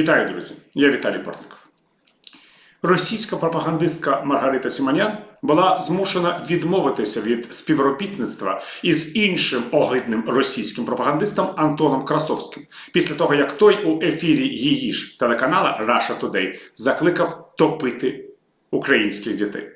Вітаю, друзі! Я Віталій Портников. Російська пропагандистка Маргарита Сіманян була змушена відмовитися від співробітництва із іншим огидним російським пропагандистом Антоном Красовським після того, як той у ефірі її ж телеканала Russia Today закликав топити українських дітей.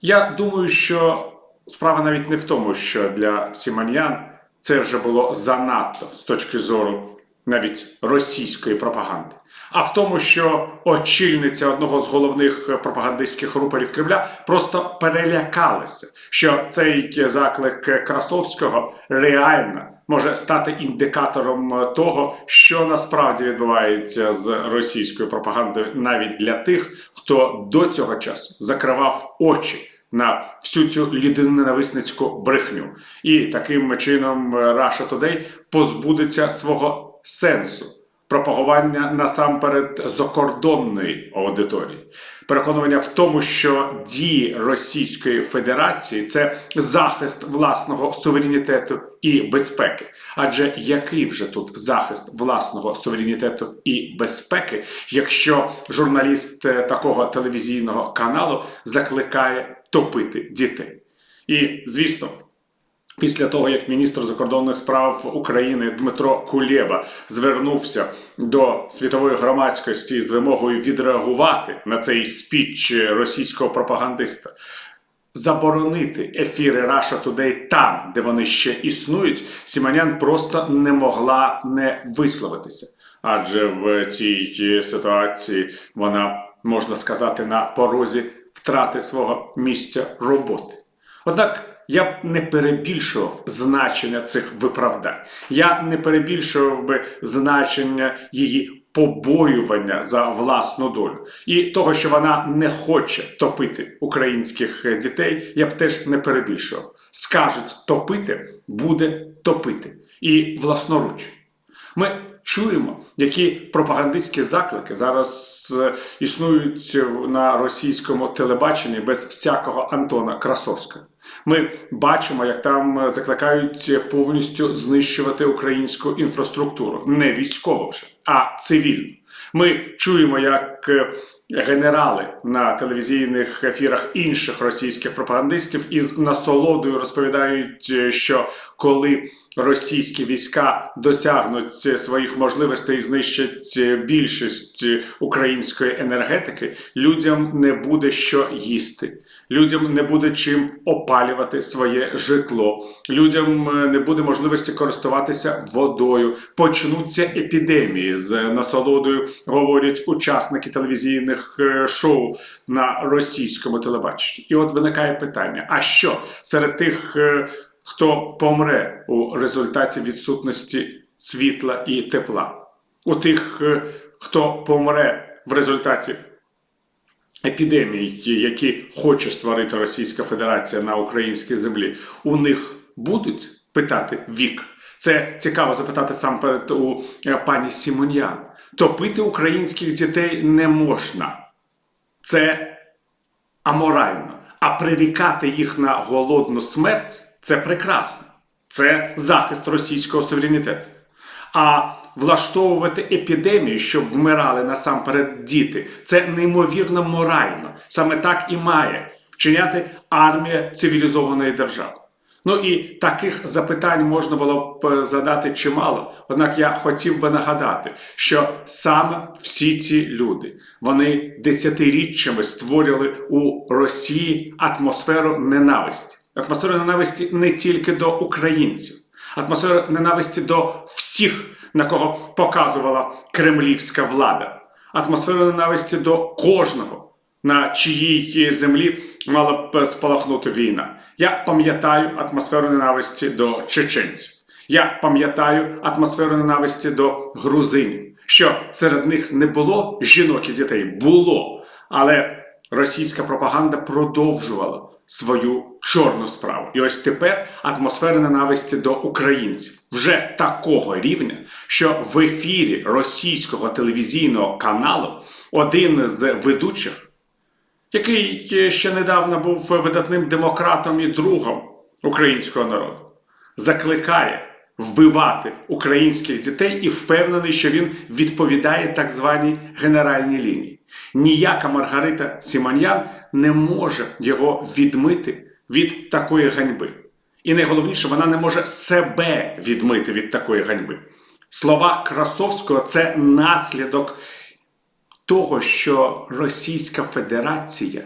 Я думаю, що справа навіть не в тому, що для Сіманян це вже було занадто з точки зору навіть російської пропаганди, а в тому, що очільниця одного з головних пропагандистських рупорів Кремля просто перелякалася, що цей заклик Красовського реально може стати індикатором того, що насправді відбувається з російською пропагандою, навіть для тих, хто до цього часу закривав очі. На всю цю людиноненависницьку брехню, і таким чином Russia Today позбудеться свого сенсу пропагування насамперед закордонної аудиторії, переконування в тому, що дії Російської Федерації це захист власного суверенітету і безпеки. Адже який вже тут захист власного суверенітету і безпеки, якщо журналіст е, такого телевізійного каналу закликає топити дітей? І звісно. Після того, як міністр закордонних справ України Дмитро Кулєба звернувся до світової громадськості з вимогою відреагувати на цей спіч російського пропагандиста, заборонити ефіри Russia Today там, де вони ще існують, Сіманян просто не могла не висловитися. Адже в цій ситуації вона можна сказати на порозі втрати свого місця роботи. Однак. Я б не перебільшував значення цих виправдань. Я не перебільшував би значення її побоювання за власну долю і того, що вона не хоче топити українських дітей. Я б теж не перебільшував. Скажуть топити, буде топити і власноруч. Ми чуємо, які пропагандистські заклики зараз е, існують на російському телебаченні без всякого Антона Красовського. Ми бачимо, як там закликають повністю знищувати українську інфраструктуру, не військово вже, а цивільну. Ми чуємо, як е, генерали на телевізійних ефірах інших російських пропагандистів із насолодою розповідають, е, що коли російські війська досягнуть своїх можливостей і знищать більшість української енергетики, людям не буде що їсти. Людям не буде чим опалювати своє житло, людям е, не буде можливості користуватися водою. Почнуться епідемії з насолодою, говорять учасники телевізійних е, шоу на російському телебаченні. І от виникає питання: а що серед тих, е, хто помре у результаті відсутності світла і тепла? У тих, хто помре в результаті епідемій, які хоче створити Російська Федерація на українській землі, у них будуть питати вік. Це цікаво запитати сам перед у е, пані Сімоньян. Топити українських дітей не можна. Це аморально. А прирікати їх на голодну смерть це прекрасно. Це захист російського суверенітету. А влаштовувати епідемію, щоб вмирали насамперед діти, це неймовірно морально. Саме так і має вчиняти армія цивілізованої держави. Ну і таких запитань можна було б е, задати чимало. Однак я хотів би нагадати, що саме всі ці люди вони десятиріччями створювали у Росії атмосферу ненависті. Атмосферу ненависті не тільки до українців, атмосферу ненависті до всіх на кого показувала кремлівська влада, атмосферу ненависті до кожного, на чиїй землі мала б спалахнути війна. Я пам'ятаю атмосферу ненависті до чеченців. Я пам'ятаю атмосферу ненависті до грузинів, що серед них не було жінок і дітей, було, але російська пропаганда продовжувала свою чорну справу. І ось тепер атмосфера ненависті до українців вже такого рівня, що в ефірі російського телевізійного каналу один з ведучих, який ще недавно був видатним демократом і другом українського народу, закликає вбивати українських дітей і впевнений, що він відповідає так званій генеральній лінії. Ніяка Маргарита Сіманьян не може його відмити від такої ганьби. І найголовніше, вона не може себе відмити від такої ганьби. Слова Красовського це наслідок того, що Російська Федерація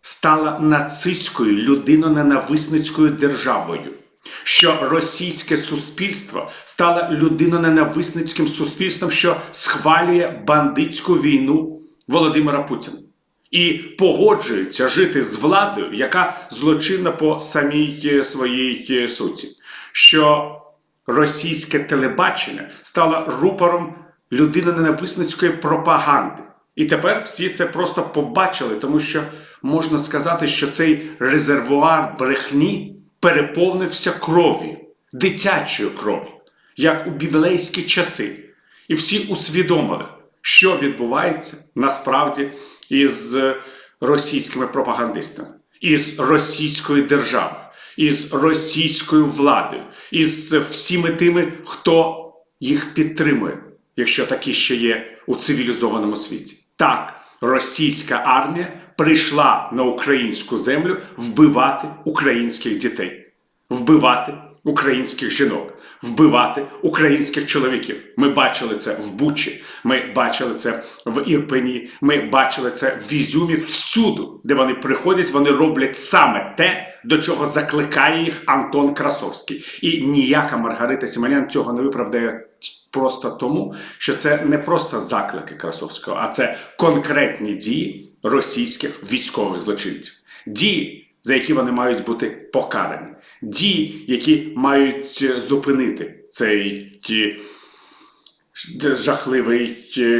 стала нацистською людиноненависницькою державою, що російське суспільство стало людиноненависницьким суспільством, що схвалює бандитську війну Володимира Путіна і погоджується жити з владою, яка злочинна по самій е, своїй е, суті, що російське телебачення стало рупором людиноненависницької пропаганди. І тепер всі це просто побачили, тому що можна сказати, що цей резервуар брехні переповнився кров'ю, дитячою кров'ю, як у біблейські часи. І всі усвідомили, що відбувається насправді із російськими пропагандистами, із російською державою, із російською владою, із всіми тими, хто їх підтримує, якщо такі ще є у цивілізованому світі. Так, російська армія прийшла на українську землю вбивати українських дітей, вбивати українських жінок, вбивати українських чоловіків. Ми бачили це в Бучі, ми бачили це в Ірпені, ми бачили це в Ізюмі. Всюди, де вони приходять, вони роблять саме те, до чого закликає їх Антон Красовський. І ніяка Маргарита Сіманян цього не виправдає. Просто тому, що це не просто заклики Красовського, а це конкретні дії російських військових злочинців, дії, за які вони мають бути покарані, дії, які мають е, зупинити цей жахливий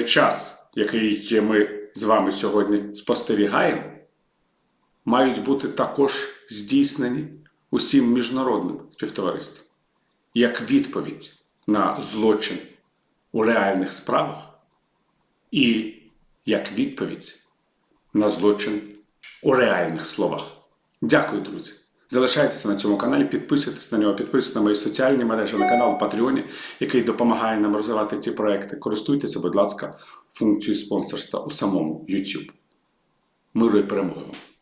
час, який ми з вами сьогодні спостерігаємо, мають бути також здійснені усім міжнародним співтовариством як відповідь на злочин у реальних справах і як відповідь на злочин у реальних словах. Дякую, друзі. Залишайтеся на цьому каналі, підписуйтесь на нього, підписуйтесь на мої соціальні мережі, на канал в Патреоні, який допомагає нам розвивати ці проекти. Користуйтеся, будь ласка, функцією спонсорства у самому YouTube. Миру і перемоги вам!